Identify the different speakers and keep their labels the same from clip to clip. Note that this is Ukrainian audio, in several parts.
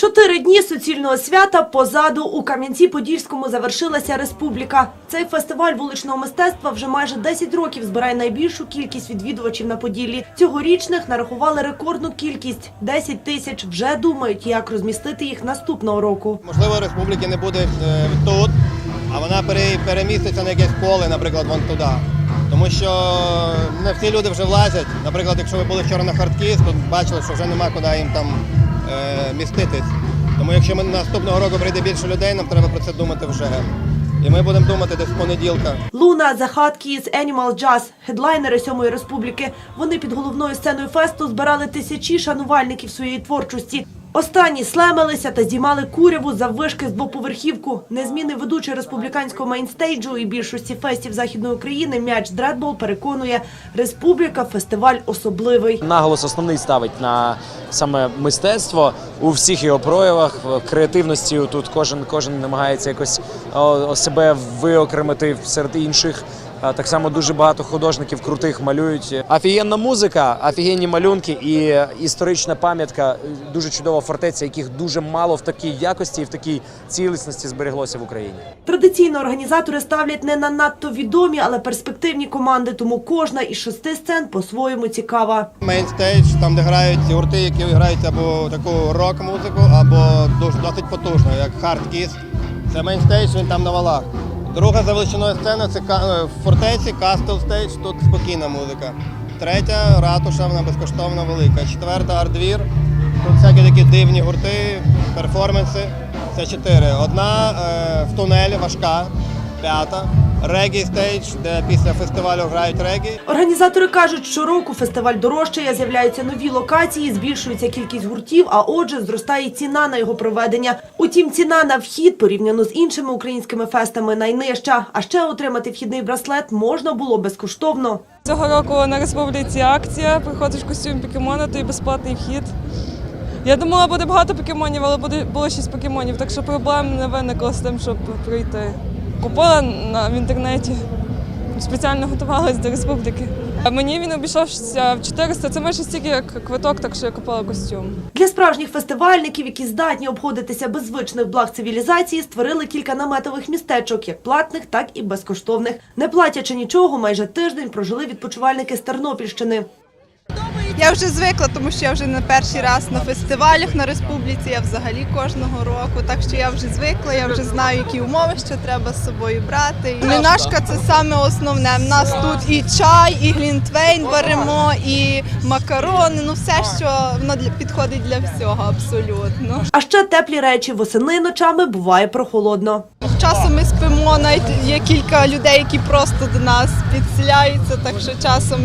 Speaker 1: Чотири дні суцільного свята позаду у Кам'янці-Подільському завершилася республіка. Цей фестиваль вуличного мистецтва вже майже 10 років збирає найбільшу кількість відвідувачів на Поділлі. Цьогорічних нарахували рекордну кількість 10 тисяч. Вже думають, як розмістити їх наступного року.
Speaker 2: Можливо, республіки не буде е, тут, а вона пере- переміститься на якесь поле, наприклад, вон туди. Тому що не всі люди вже влазять. Наприклад, якщо ви були вчора на хардкіс, то бачили, що вже нема куди їм там міститись. Тому якщо ми наступного року прийде більше людей, нам треба про це думати вже. І ми будемо думати десь з понеділка.
Speaker 1: Луна, Hot Kids, Animal Jazz – хедлайнери сьомої республіки. Вони під головною сценою фесту збирали тисячі шанувальників своєї творчості. Останні слемилися та здіймали куряву за вишки з двоповерхівку. Незмінний ведучий республіканського мейнстейджу і більшості фестів Західної України м'яч Дредбол переконує, республіка – фестиваль особливий.
Speaker 3: Наголос основний ставить на саме мистецтво у всіх його проявах, креативності. Тут кожен кожен намагається якось себе виокремити серед інших. А Так само дуже багато художників крутих малюють. Офігенна музика, офігенні малюнки і історична пам'ятка, дуже чудова фортеця, яких дуже мало в такій якості і в такій цілісності збереглося в Україні.
Speaker 1: Традиційно організатори ставлять не на надто відомі, але перспективні команди, тому кожна із шести сцен по-своєму цікава.
Speaker 2: Мейнстейдж, там де грають гурти, які грають або таку рок-музику, або досить потужно, як хардкіс. Це мейнстейдж, він там на валах. Друга за величиною сцена це е, в фортеці, Кастел стейдж, тут спокійна музика. Третя ратуша, вона безкоштовно велика. Четверта ардвір. Тут всякі такі дивні гурти, перформанси. Це чотири. Одна е, в тунелі важка, п'ята. Регі стейдж, де після фестивалю грають регі.
Speaker 1: Організатори кажуть, щороку фестиваль дорожчає, з'являються нові локації, збільшується кількість гуртів, а отже, зростає ціна на його проведення. Утім, ціна на вхід порівняно з іншими українськими фестами найнижча. А ще отримати вхідний браслет можна було безкоштовно.
Speaker 4: Цього року на республіці акція. Приходиш в костюм покемона, то і безплатний вхід. Я думала, буде багато покемонів, але буде, було 6 покемонів, так що проблем не виникло з тим, щоб прийти. Купила на, в інтернеті, спеціально готувалась до республіки. А мені він обійшовся в 400, це майже стільки як квиток, так що я купила костюм.
Speaker 1: Для справжніх фестивальників, які здатні обходитися без звичних благ цивілізації, створили кілька наметових містечок, як платних, так і безкоштовних. Не платячи нічого, майже тиждень прожили відпочивальники з Тернопільщини.
Speaker 5: Я вже звикла, тому що я вже не перший раз на фестивалях на республіці. Я взагалі кожного року. Так що я вже звикла, я вже знаю, які умови що треба з собою брати. Мінашка це саме основне. У нас тут і чай, і глінтвейн беремо, і макарони. Ну все, що воно підходить для всього, абсолютно.
Speaker 1: А ще теплі речі восени ночами буває прохолодно.
Speaker 5: Часом ми спимо, навіть є кілька людей, які просто до нас підселяються, так що часом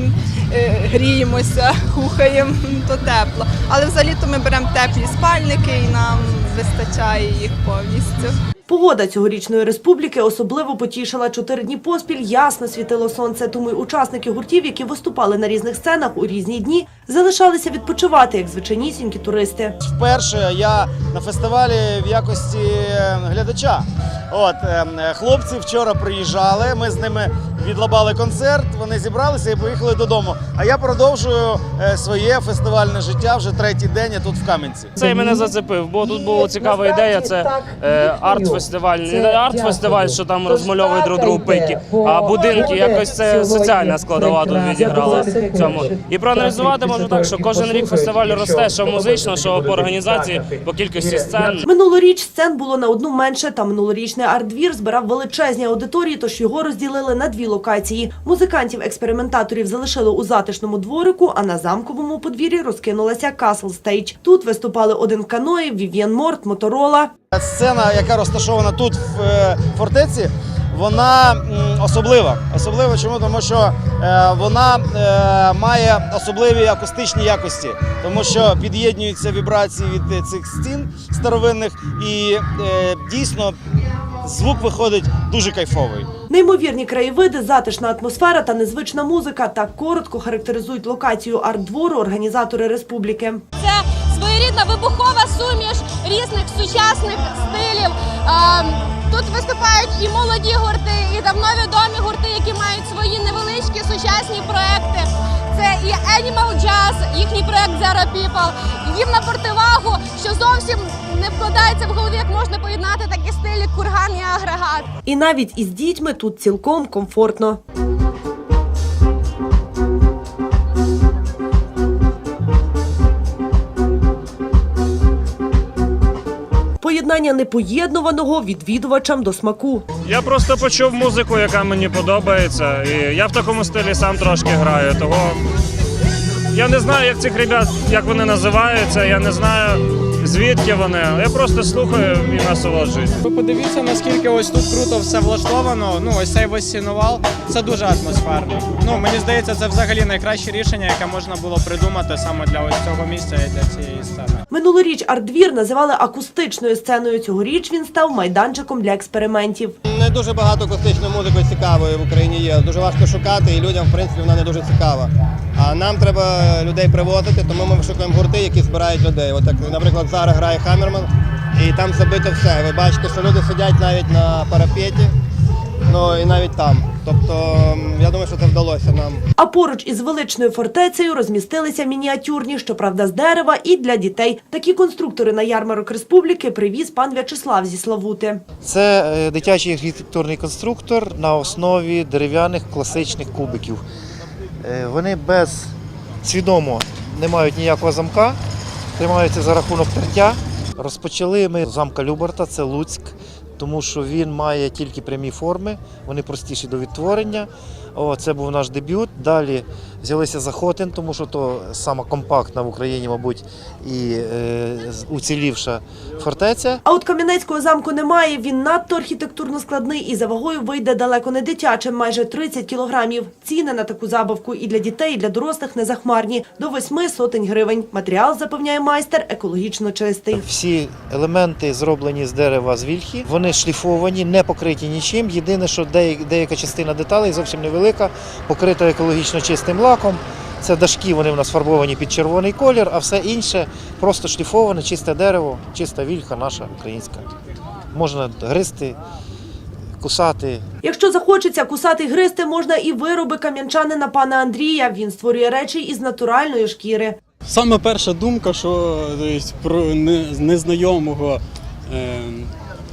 Speaker 5: е, гріємося, хухаємо, то тепло. Але взагалі-то ми беремо теплі спальники і нам вистачає їх повністю.
Speaker 1: Погода цьогорічної республіки особливо потішила. Чотири дні поспіль ясно світило сонце, тому й учасники гуртів, які виступали на різних сценах у різні дні, залишалися відпочивати, як звичайнісінькі туристи.
Speaker 6: Вперше я на фестивалі в якості е, глядача. От е, хлопці вчора приїжджали. Ми з ними відлабали концерт. Вони зібралися і поїхали додому. А я продовжую е, своє фестивальне життя вже третій день я тут в Кам'янці.
Speaker 7: Це мене зацепив, бо тут була цікава ідея. Це е, арт-фестиваль. Не арт-фестиваль, що там розмальовують друг другу пики, а будинки. Якось це соціальна складова тут відіграла цьому. І проаналізувати можу так, що кожен рік фестиваль росте, що музично, що по організації, по кількості сцен.
Speaker 1: Минулоріч сцен було на одну менше, та минулорічний арт-двір збирав величезні аудиторії, тож його розділили на дві локації. Музикантів-експериментаторів залишили у затишному дворику, а на замковому подвір'ї розкинулася Castle Stage. Тут виступали один каної, Вів'єн Морт, Моторола.
Speaker 6: Сцена, яка розташована тут в е, фортеці, вона особлива. Особлива чому? Тому що е, вона е, має особливі акустичні якості, тому що під'єднуються вібрації від цих стін старовинних, і дійсно звук виходить дуже кайфовий.
Speaker 1: Неймовірні краєвиди, затишна атмосфера та незвична музика так коротко характеризують локацію арт-двору організатори республіки.
Speaker 8: Це своєрідна вибухова суміш різних сучасних стилів. Тут виступають і молоді гурти, і давно відомі гурти, які мають свої невеличкі сучасні проекти. Це і Animal Jazz, їхній проект Zero People. Їм на противагу, складається в голові, як можна поєднати такі стилі курган і агрегат.
Speaker 1: І навіть із дітьми тут цілком комфортно. Поєднання непоєднуваного відвідувачам до смаку.
Speaker 9: Я просто почув музику, яка мені подобається, і я в такому стилі сам трошки граю. Того я не знаю, як цих ребят, як вони називаються, я не знаю звідки вони. Я просто слухаю і насолоджуюсь.
Speaker 10: Ви подивіться, наскільки ось тут круто все влаштовано. Ну, ось цей весь сінувал, це дуже атмосферно. Ну, мені здається, це взагалі найкраще рішення, яке можна було придумати саме для ось цього місця і для цієї сцени.
Speaker 1: Минулоріч арт-двір називали акустичною сценою. Цьогоріч він став майданчиком для експериментів.
Speaker 2: Не дуже багато акустичної музики цікавої в Україні є. Дуже важко шукати, і людям, в принципі, вона не дуже цікава. А нам треба людей привозити, тому ми шукаємо гурти, які збирають людей. От як, наприклад, зараз грає Хаммерман, і там забито все. Ви бачите, що люди сидять навіть на парапеті, ну і навіть там. Тобто, я думаю, що це вдалося нам.
Speaker 1: А поруч із величною фортецею розмістилися мініатюрні, щоправда, з дерева і для дітей. Такі конструктори на ярмарок республіки привіз пан В'ячеслав зі Славути.
Speaker 11: Це е, дитячий архітектурний конструктор на основі дерев'яних класичних кубиків. Е, Вони без свідомо не мають ніякого замка, тримаються за рахунок тертя. Розпочали ми замка Люберта, це Луцьк, тому що він має тільки прямі форми, вони простіші до відтворення. О, це був наш дебют. Далі взялися за Хотин, тому що то сама компактна в Україні, мабуть, і е, уцілівша фортеця.
Speaker 1: А от Кам'янецького замку немає. Він надто архітектурно складний і за вагою вийде далеко не дитячим, майже 30 кілограмів. Ціни на таку забавку і для дітей, і для дорослих не захмарні – до восьми сотень гривень. Матеріал, запевняє майстер, екологічно чистий.
Speaker 11: Всі елементи зроблені з дерева з вільхи. Вони шліфовані, не покриті нічим. Єдине, що деяка частина деталей зовсім невелика, покрита екологічно чистим лаком. Це дашки, вони в нас фарбовані під червоний колір, а все інше просто шліфоване, чисте дерево, чиста вільха наша українська. Можна гризти, кусати,
Speaker 1: Якщо захочеться кусати гризти, можна і вироби кам'янчанина пана Андрія. Він створює речі із натуральної шкіри.
Speaker 12: Саме перша думка, що про незнайомого е,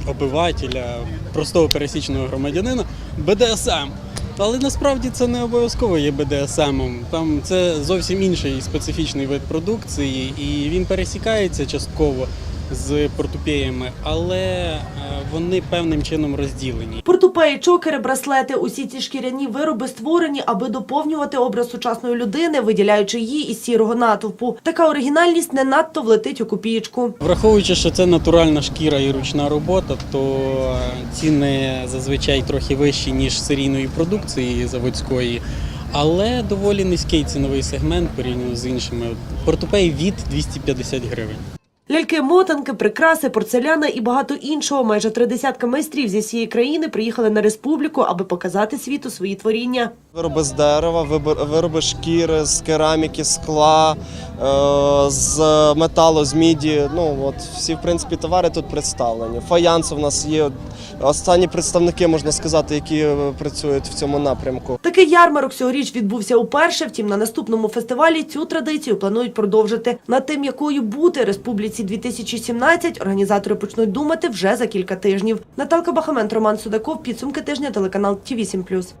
Speaker 12: обивателя, простого пересічного громадянина, БДСМ. Але насправді це не обов'язково є БДСМом. Там це зовсім інший специфічний вид продукції, і він пересікається частково з портупеями, але е, вони певним чином розділені.
Speaker 1: Портупеї, чокери, браслети – усі ці шкіряні вироби створені, аби доповнювати образ сучасної людини, виділяючи її із сірого натовпу. Така оригінальність не надто влетить у копієчку.
Speaker 12: Враховуючи, що це натуральна шкіра і ручна робота, то е, ціни зазвичай трохи вищі, ніж серійної продукції заводської, але доволі низький ціновий сегмент порівняно з іншими. Портупей від 250 гривень.
Speaker 1: Ляльки, мотанки, прикраси, порцеляна і багато іншого. Майже три десятка майстрів зі всієї країни приїхали на республіку, аби показати світу свої творіння.
Speaker 10: Вироби з дерева, вироби шкіри, з кераміки, скла, е, з металу, з міді. Ну от всі в принципі товари тут представлені. Фаянс у нас є останні представники, можна сказати, які е, працюють в цьому напрямку.
Speaker 1: Такий ярмарок цьогоріч відбувся уперше. Втім, на наступному фестивалі цю традицію планують продовжити. Над тим, якою бути республіці 2017, організатори почнуть думати вже за кілька тижнів. Наталка Бахамент, Роман Судаков. Підсумки тижня. Телеканал ТІВІ 7+.